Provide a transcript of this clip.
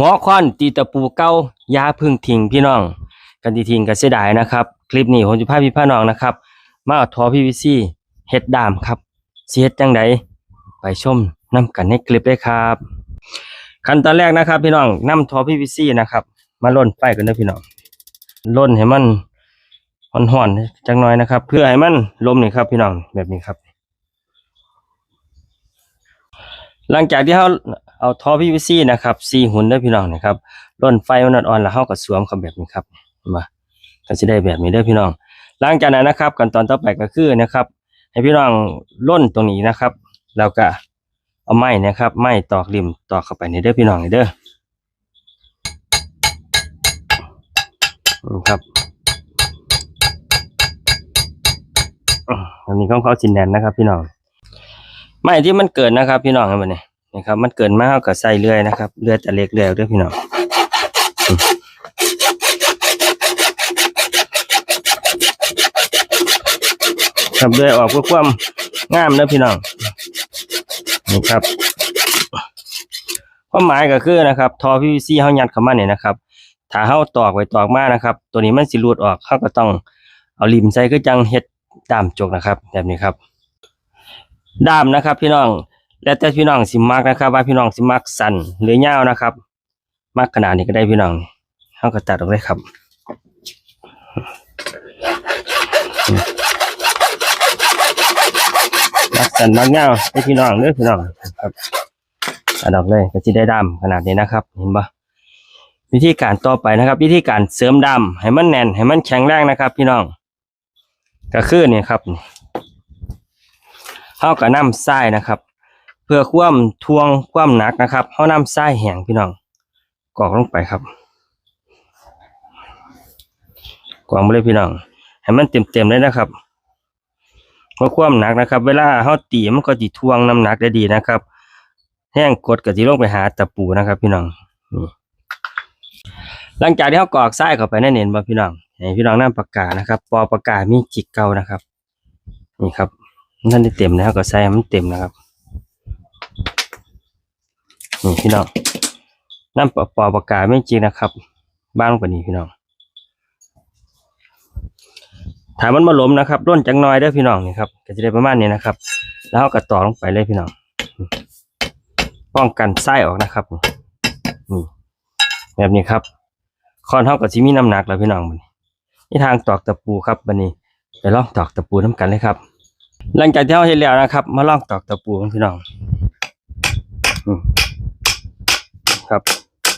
หัวค้อนตีตะปูเก้ายาพึ่งทิ้งพี่น้อง กันที่ทิ้งก็เสียดายนะครับ คลิปนี้ผมจะพาพี่พ่อน้องนะครับ มาเอาทอพีวีซีเฮ็ดดามครับเสิเฮ็ดจังไดไปชมนํกันในคลิปเลยครับ ขั้นตอนแรกนะครับ พี่น้องนำทอพีวีซีนะครับ มาล่นไฟกันเด้พี่น้องล่นให้มันห่อนๆจังน่อยนะครับ เพื่อให้มันลมนี่ครับ พี่น้องแบบนี้ครับ หลังจากที่เรา เอาท่อ PVC นะครับซีหุ่นได้พี่น้องนะครับร่นไฟมันอ่อนๆแล้วเราก็สวมเขาแบบนี้ครับมาก็จะได้แบบนี้เด้พี่น้องหลังจากนั้นนะครับขั้นตอนต่อไปก็คือนะครับ ให้พี่น้องร่นตรงนี้นะครับแล้วก็เอาไม้นะครับไม้ตอกริมตอกเข้าไปในเด้อพี่น้องเด้อครับอันนี้ของเขาสินแนนนะครับ พี่น้องไม้ที่มันเกิดนะครับ พี่น้องครับมันนี่ นะครับ มันเกิดมาเขาก็ใส่เลื่อยนะครับเลื่อยแต่เล็กเลื่อยด้วยพี่น้องครับเลื่อยออกเพื่อความงามนะพี่น้องนี่ครับความหมายก็คือนะครับทอ PVC เฮายัดเข้ามาเนี่ยนะครับถ้าเฮาตอกไว้ตอกมานะครับ ตัวนี้มันสิหลุดออกเฮาก็ต้องเอาริมใส่คือจังเฮ็ดตามจกนะครับ แบบนี้ครับ ดามนะครับ พี่น้อง แล้วแต่พี่น้องสิมักนะครับ ว่าพี่น้องสิมักสั้นหรือยาวนะครับ มักขนาดนี้ก็ได้พี่น้องเขาก็ตัดออกเลยครับมักสั้นมักยาวให้พี่น้องเด้อพี่น้องครับตัดออกเลยก็จะได้ด้าขนาดนี้นะครับ เห็นปะวิธีการต่อไปนะครับ วิธีการเสริมด้าให้มันแน่นให้มันแข็งแรงนะครับ พี่น้อง ก็คือเนี่ยครับเฮากับน้ำทรายนะครับ เพื่อความทวงความหนักนะครับเฮาน้ำทรายแห้งพี่น้องกรอกลงไปครับกรอกไปเลยพี่น้องให้มันเต็มๆเลยนะครับเพื่อความหนักนะครับ เวลาเฮาตีมันก็สิทวงน้ำหนักได้ดีนะครับแห้งกดก็สิลงไปหาตะปูนะครับ พี่น้องนี่หลังจากที่เฮากรอกทรายเข้าไปในเน้นบ่พี่น้องให้พี่น้องนำปากกานะครับปอปากกามีจิกเก่านะครับ นี่ครับมันท่านได้เต็มแล้วก็ใส่มันเต็มนะครับ นี่พี่น้องน้ำปอปอปากกาไม่จริงนะครับ บ้างกว่านี้พี่น้องถามมันมาล้มนะครับร่นจังน้อยเด้อพี่น้องนี่ครับก็จะได้ประมาณนี้นะครับ แล้วก็ต่อลงไปเลยพี่น้องป้องกันไส้ออกนะครับนี่แบบนี้ครับคอนเท่ากับที่มีน้ำหนักแล้วพี่น้องมันนี่ทางตอกตะปูครับบันนี้ไปลองตอกตะปูน้ำกันเลยครับ หลังจากที่เราเห็นแล้วนะครับ มาลองตอกตะปูพี่น้องอื ครับ